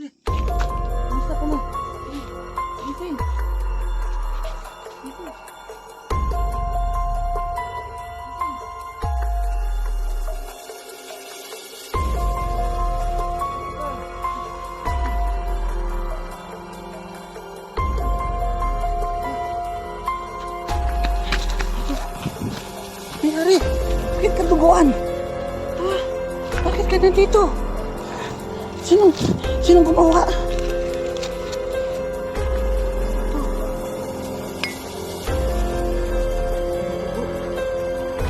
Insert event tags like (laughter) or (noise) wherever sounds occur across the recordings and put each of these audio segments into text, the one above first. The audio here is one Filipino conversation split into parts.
Sige. Kamusta ka na? Sige. Dito yun. Dito. Nangyari? Bakit ka duguan? Ah, bakit ka nandito? Sinong, sinong gumawa?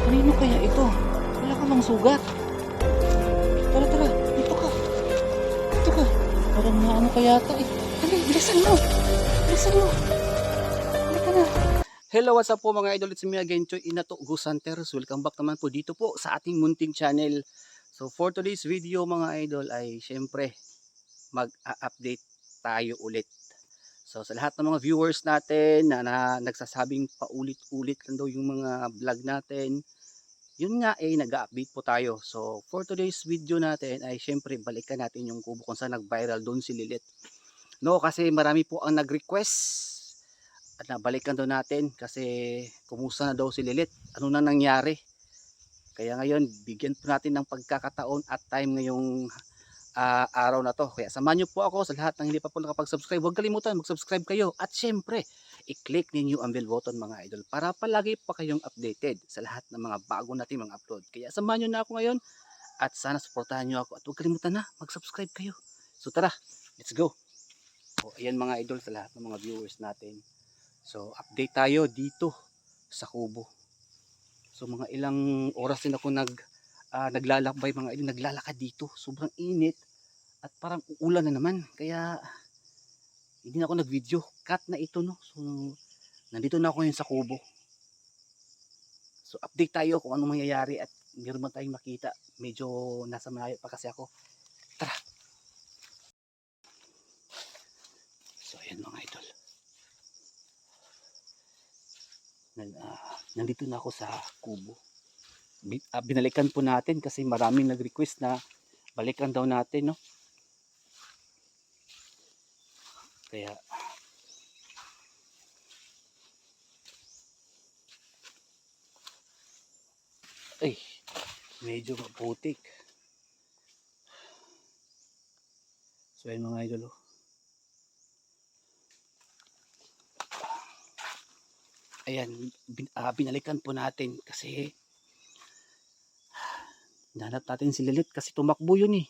Kanino kaya ito? Wala ka bang sugat? Tara, tara. Dito ka. Dito ka. Parang naano ka yata eh. Dali, bilisan mo. Bilisan mo. Halika na. Hello, what's up po mga idol? It's me again, Choy Inato Gusanteros. Welcome back naman po dito po sa ating munting channel. So for today's video mga idol ay syempre mag-update tayo ulit. So sa lahat ng mga viewers natin na, na nagsasabing paulit-ulit lang daw yung mga vlog natin, yun nga eh nag-update po tayo. So for today's video natin ay syempre balikan natin yung kubo kung saan nag-viral doon si Lilit. No, kasi marami po ang nag-request at nabalikan daw natin kasi kumusta na daw si Lilit. Ano na nangyari? Kaya ngayon, bigyan po natin ng pagkakataon at time ngayong ah, araw na to. Kaya samahan niyo po ako sa lahat ng hindi pa po nakapag-subscribe. Huwag kalimutan mag-subscribe kayo. At syempre, i-click ninyo ang bell button mga idol para palagi pa kayong updated sa lahat ng mga bago nating mga upload. Kaya samahan niyo na ako ngayon at sana supportahan niyo ako. At huwag kalimutan na mag-subscribe kayo. So tara, let's go. O, ayan mga idol sa lahat ng mga viewers natin. So update tayo dito sa Kubo. So mga ilang oras din ako nag ah, naglalakbay mga idol, naglalakad dito. Sobrang init at parang uulan na naman. Kaya hindi na ako nag-video. Cut na ito no. So nandito na ako ngayon sa Kubo. So update tayo kung anong mangyayari at meron man tayong makita. Medyo nasa malayo pa kasi ako. Tara. So ayan mga idol. Ah, nandito na ako sa kubo. Ah, binalikan po natin kasi maraming nag-request na balikan daw natin, no? Kaya ay medyo maputik. So ayun mga idol, oh. ayan, bin, ah, binalikan po natin kasi nanap natin si Lilith kasi tumakbo yun eh.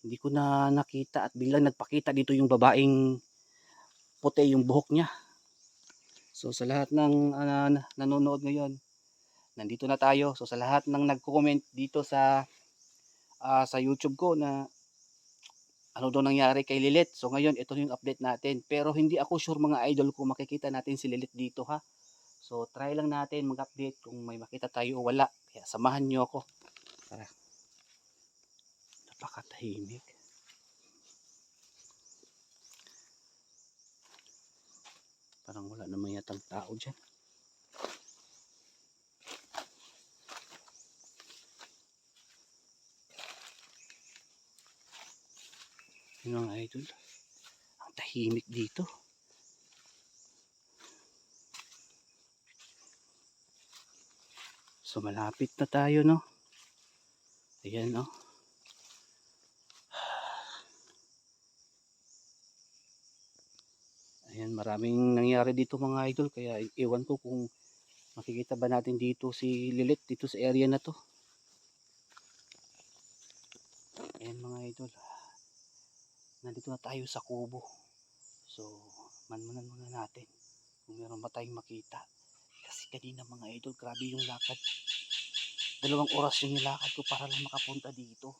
Hindi ko na nakita at biglang nagpakita dito yung babaeng puti yung buhok niya. So sa lahat ng na- nanonood ngayon, nandito na tayo. So sa lahat ng nagko-comment dito sa ah, sa YouTube ko na ano daw nangyari kay Lilith. So ngayon, ito yung update natin. Pero hindi ako sure mga idol kung makikita natin si Lilith dito ha. So try lang natin mag-update kung may makita tayo o wala. Kaya samahan nyo ako. Tara. Napakatahimik. Parang wala naman yatang tao dyan. Yun mga idol. Ang tahimik dito. So malapit na tayo no. Ayan no. Ayan maraming nangyari dito mga idol kaya iwan ko kung makikita ba natin dito si Lilith dito sa area na to. Ayan mga idol. Nandito na tayo sa kubo. So manmanan muna natin kung meron ba tayong makita. Kasi kanina mga idol, grabe yung lakad. Dalawang oras yung nilakad ko para lang makapunta dito.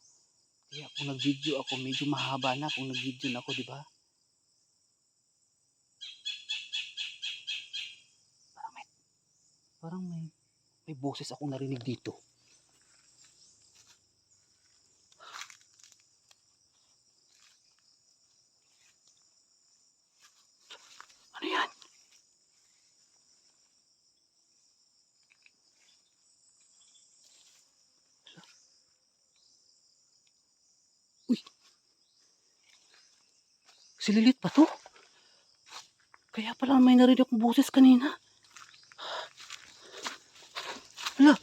Kaya kung nag-video ako, medyo mahaba na kung nag-video na ako, di ba? Parang may, parang may, may boses akong narinig dito. Ano yan? Si Lilith pa to? Kaya pala may narinig akong boses kanina. Hala,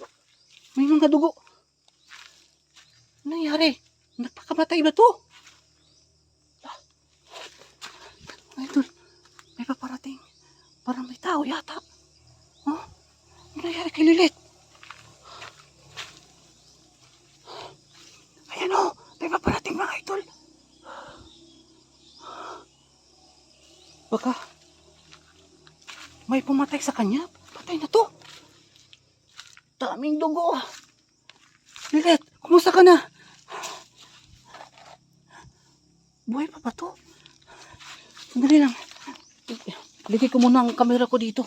may mga dugo. Ano nangyari? Nagpakamatay ba to? Ah. Idol, may paparating. Parang may tao yata. Oh, ano nangyari kay Lilith? Ayan o, may paparating mga idol. Baka may pumatay sa kanya. Patay na to. Daming dugo. Lilith, kumusta ka na? Buhay pa ba to? Sandali lang. Lagay ko muna ang camera ko dito.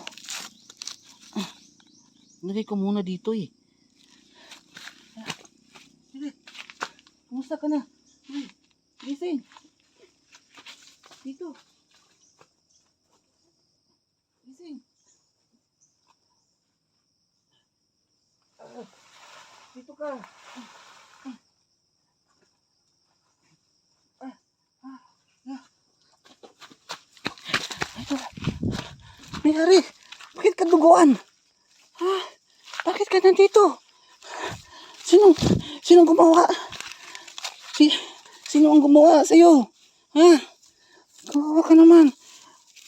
Lagay ko muna dito eh. Lilith, kumusta ka na? Gising. Dito. Gising. Ah, dito ka. Mayari, bakit ka duguan? Ha? Bakit ka nandito? Sinong, sinong gumawa? Si, sino ang gumawa sa'yo? Ha? Kawawa ka naman.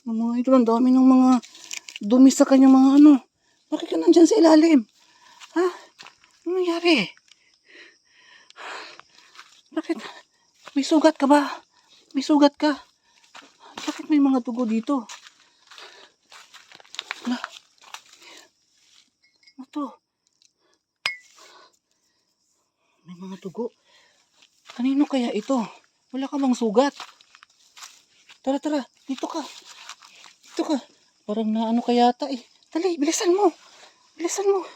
Ang mga ito, ang dami ng mga dumi sa kanyang mga ano. Bakit ka nandyan sa ilalim? Ano nangyari? Bakit? May sugat ka ba? May sugat ka? Bakit may mga dugo dito? Wala. Ano to? May mga dugo. Kanino kaya ito? Wala ka bang sugat? Tara, tara. Dito ka. Dito ka. Parang naano ka yata eh. Dali, bilisan mo. Bilisan mo.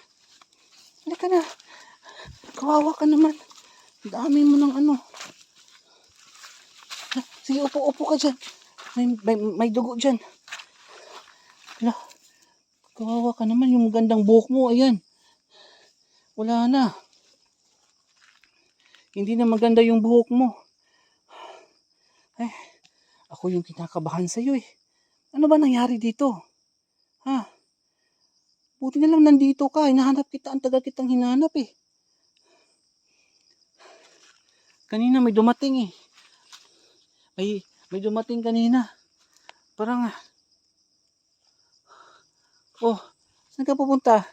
Halika na. Kawawa ka naman. Dami mo ng ano. Sige, upo, upo ka dyan. May, may, may dugo dyan. Hala. Kawawa ka naman. Yung gandang buhok mo, ayan. Wala na. Hindi na maganda yung buhok mo. Eh, ako yung kinakabahan sa'yo eh. Ano ba nangyari dito? Ha? Buti na lang nandito ka. Hinahanap kita. Ang tagal kitang hinahanap eh. Kanina may dumating eh. May, may dumating kanina. Parang, oh, saan ka pupunta?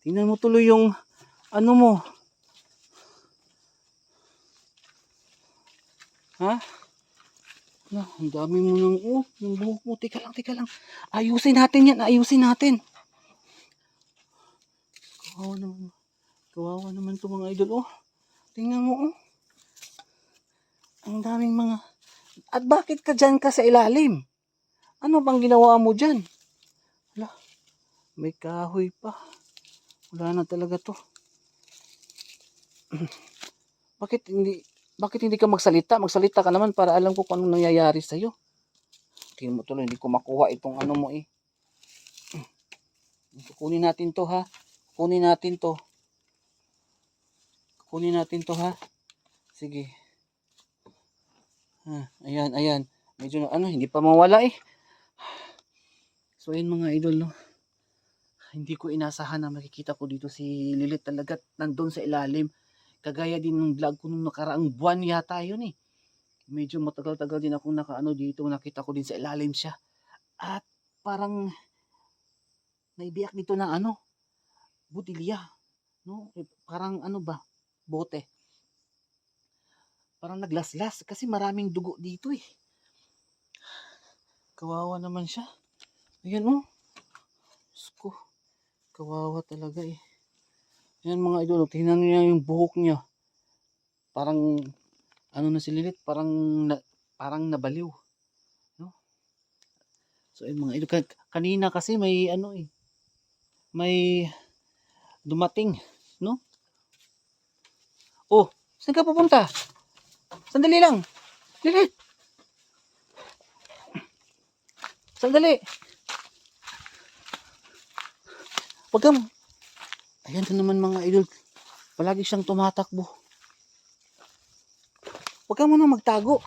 Tingnan mo tuloy yung, ano mo. Ha? Na, ang dami mo ng, oh, yung buhok mo. Teka lang, teka lang. Ayusin natin yan, ayusin natin. Kawawa naman. Kawawa naman to mga idol, oh. Tingnan mo, oh. Ang daming mga... At bakit ka dyan ka sa ilalim? Ano bang ginawa mo dyan? Wala. May kahoy pa. Wala na talaga to. (clears throat) bakit hindi... Bakit hindi ka magsalita? Magsalita ka naman para alam ko kung anong nangyayari sa'yo. Tingnan mo tuloy, hindi ko makuha itong ano mo eh. (clears throat) Kukunin natin to ha. Kukunin natin to. Kukunin natin to ha. Sige. Ha, ayan, ayan. Medyo na, ano, hindi pa mawala eh. So ayun mga idol no. Hindi ko inasahan na makikita ko dito si Lilith talaga nandun sa ilalim. Kagaya din ng vlog ko nung nakaraang buwan yata yun eh. Medyo matagal-tagal din akong nakaano dito. Nakita ko din sa ilalim siya. At parang naibiyak dito na ano. Butilya. No? Eh, Parang ano ba? Bote. Parang naglaslas kasi maraming dugo dito eh. Kawawa naman siya. Ayan oh. Diyos ko. Kawawa talaga eh. Ayan mga idol, tingnan niyo yung buhok niya. Parang ano na si Lilith, parang na, parang nabaliw. No? So ayun mga idol, ka- kanina kasi may ano eh. May dumating, no? Oh, saan ka pupunta? Sandali lang. Lilit. Sandali. Huwag kang... Ayan na naman mga idol. Palagi siyang tumatakbo. Huwag ka muna magtago.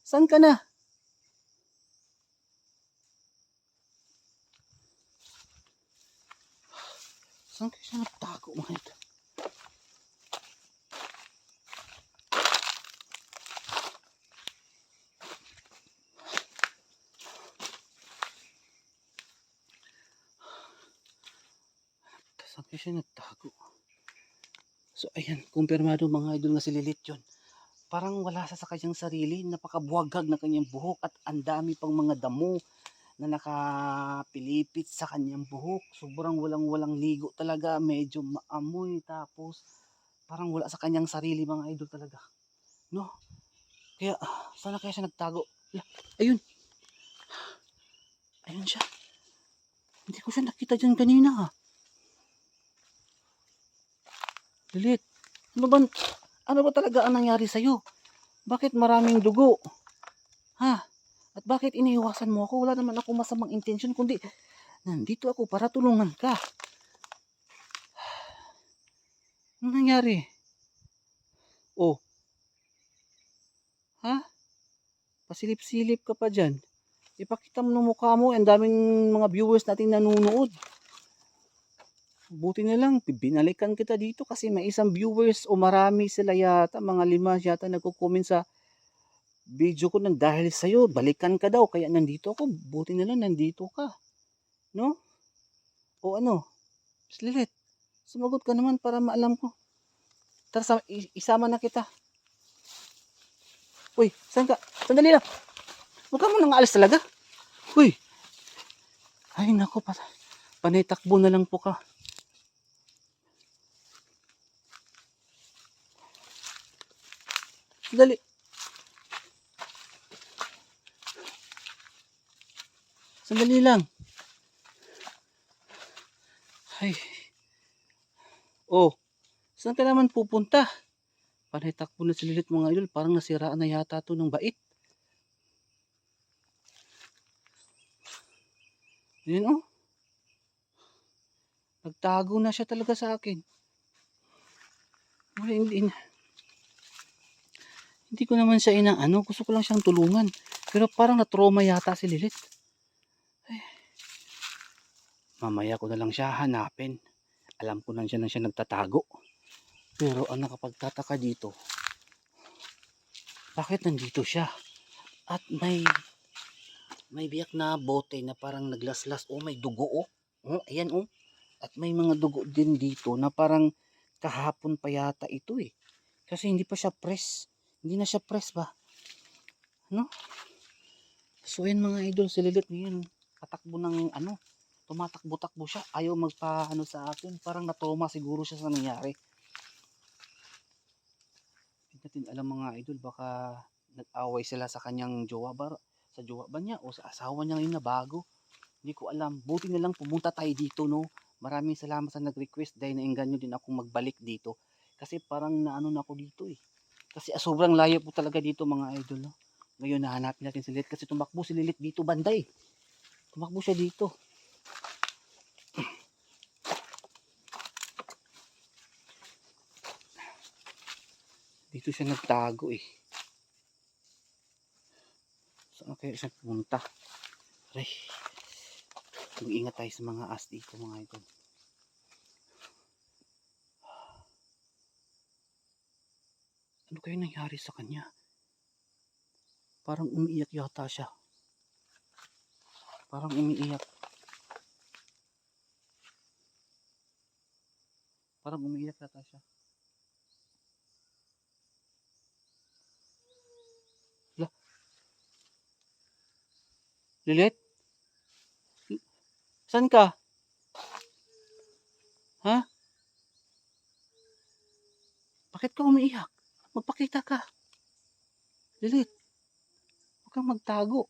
Saan ka na? Saan kayo siya nagtago mga ito? Saan kayo siya nagtago? So ayan, kumpirmado mga idol nga si Lilith yun. Parang wala sa sa kanyang sarili, napakabuwagag na kanyang buhok at ang dami pang mga damo na nakapilipit sa kanyang buhok. Sobrang walang-walang ligo talaga, medyo maamoy tapos parang wala sa kanyang sarili mga idol talaga. No? Kaya ah, sana kaya siya nagtago. Ayun. Ayun siya. Hindi ko siya nakita dyan kanina ha. Lilith, ano ba, ano ba talaga ang nangyari sa'yo? Bakit maraming dugo? Ha? At bakit iniiwasan mo ako? Wala naman ako masamang intensyon, kundi nandito ako para tulungan ka. (sighs) Ano nangyari? Oh. Ha? Pasilip-silip ka pa dyan. Ipakita mo ng mukha mo. Ang daming mga viewers natin nanonood. Buti na lang, binalikan kita dito kasi may isang viewers o marami sila yata, mga lima yata nagko-comment sa video ko nang dahil sa'yo, balikan ka daw, kaya nandito ako, buti na lang nandito ka. No? O ano? Slilit, sumagot ka naman para maalam ko. Tara, isama na kita. Uy, saan ka? Sandali lang. Huwag ka mo nang aalis talaga. Uy. Ay, nako, pa panay takbo na lang po ka. Dali. Sandali lang. Ay. Oh, saan ka naman pupunta? Panay takbo na si Lilith mga idol. Parang nasiraan na yata to ng bait. Yun oh. Nagtago na siya talaga sa akin. Wala, hindi na. Hindi ko naman siya inaano. Gusto ko lang siyang tulungan. Pero parang na-trauma yata si Lilith. Ay. Mamaya ko na lang siya hanapin. Alam ko nang siya nang siya nagtatago. Pero ang nakapagtataka dito, bakit nandito siya? At may may biyak na bote na parang naglaslas. Oh, may dugo oh. Oh, ayan oh. At may mga dugo din dito na parang kahapon pa yata ito eh. Kasi hindi pa siya press. Hindi na siya press ba? No? So yan mga idol, si Lilith ngayon, katakbo ng ano, tumatakbo-takbo siya. Ayaw magpa ano sa akin. Parang natroma siguro siya sa nangyari. Hindi natin alam mga idol, baka nag-away sila sa kanyang jowa ba? Sa jowa ba niya o sa asawa niya ngayon na bago? Hindi ko alam. Buti na lang pumunta tayo dito, no? Maraming salamat sa nag-request dahil nainganyo din akong magbalik dito. Kasi parang naano na ako dito eh. Kasi ah, sobrang layo po talaga dito mga idol. No? Ngayon nahanapin natin si Lilith kasi tumakbo si Lilith dito banday. Tumakbo siya dito. Dito siya nagtago eh. Saan kaya siya pumunta? Aray. Mag-ingat tayo sa mga as dito mga idol. Ano kaya nangyari sa kanya? Parang umiiyak yata siya. Parang umiiyak. Parang umiiyak yata siya. Lilit? Saan ka? Ha? Bakit ka umiiyak? Magpakita ka. Lilit. Huwag kang magtago.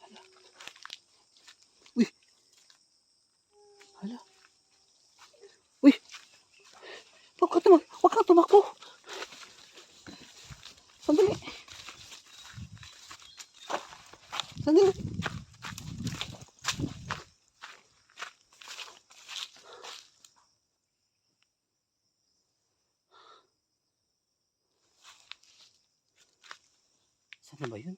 Hala. Uy. Hala. Uy. Huwag kang tumak huwag kang tumakbo. Sandali. Ano ba yun?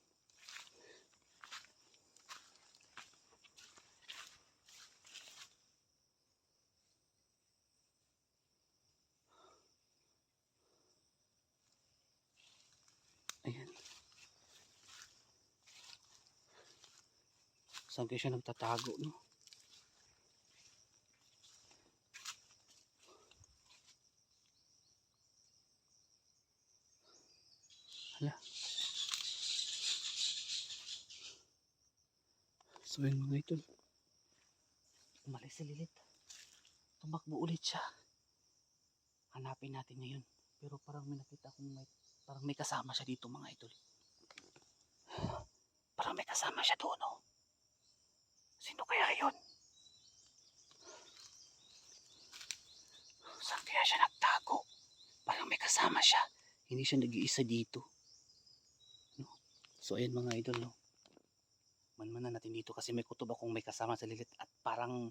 Ayan. Saan kaya siya nagtatago, no? Hala. So yun mga idol. Umalis si Lilith. Tumakbo ulit siya. Hanapin natin ngayon. Pero parang may nakita kong may, parang may kasama siya dito mga idol. Parang may kasama siya doon oh. Sino kaya yun? Saan kaya siya nagtago? Parang may kasama siya. Hindi siya nag-iisa dito. No? So ayan mga idol no. Manmanan natin dito kasi may kutob akong may kasama sa lilit at parang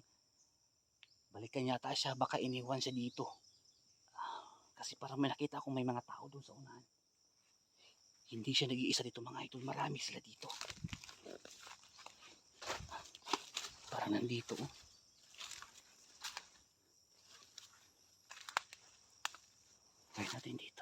balikan yata siya baka iniwan siya dito. Ah, Kasi parang may nakita akong may mga tao doon sa unahan. Hindi siya nag-iisa dito mga idol. Marami sila dito. Parang nandito oh. Try natin dito.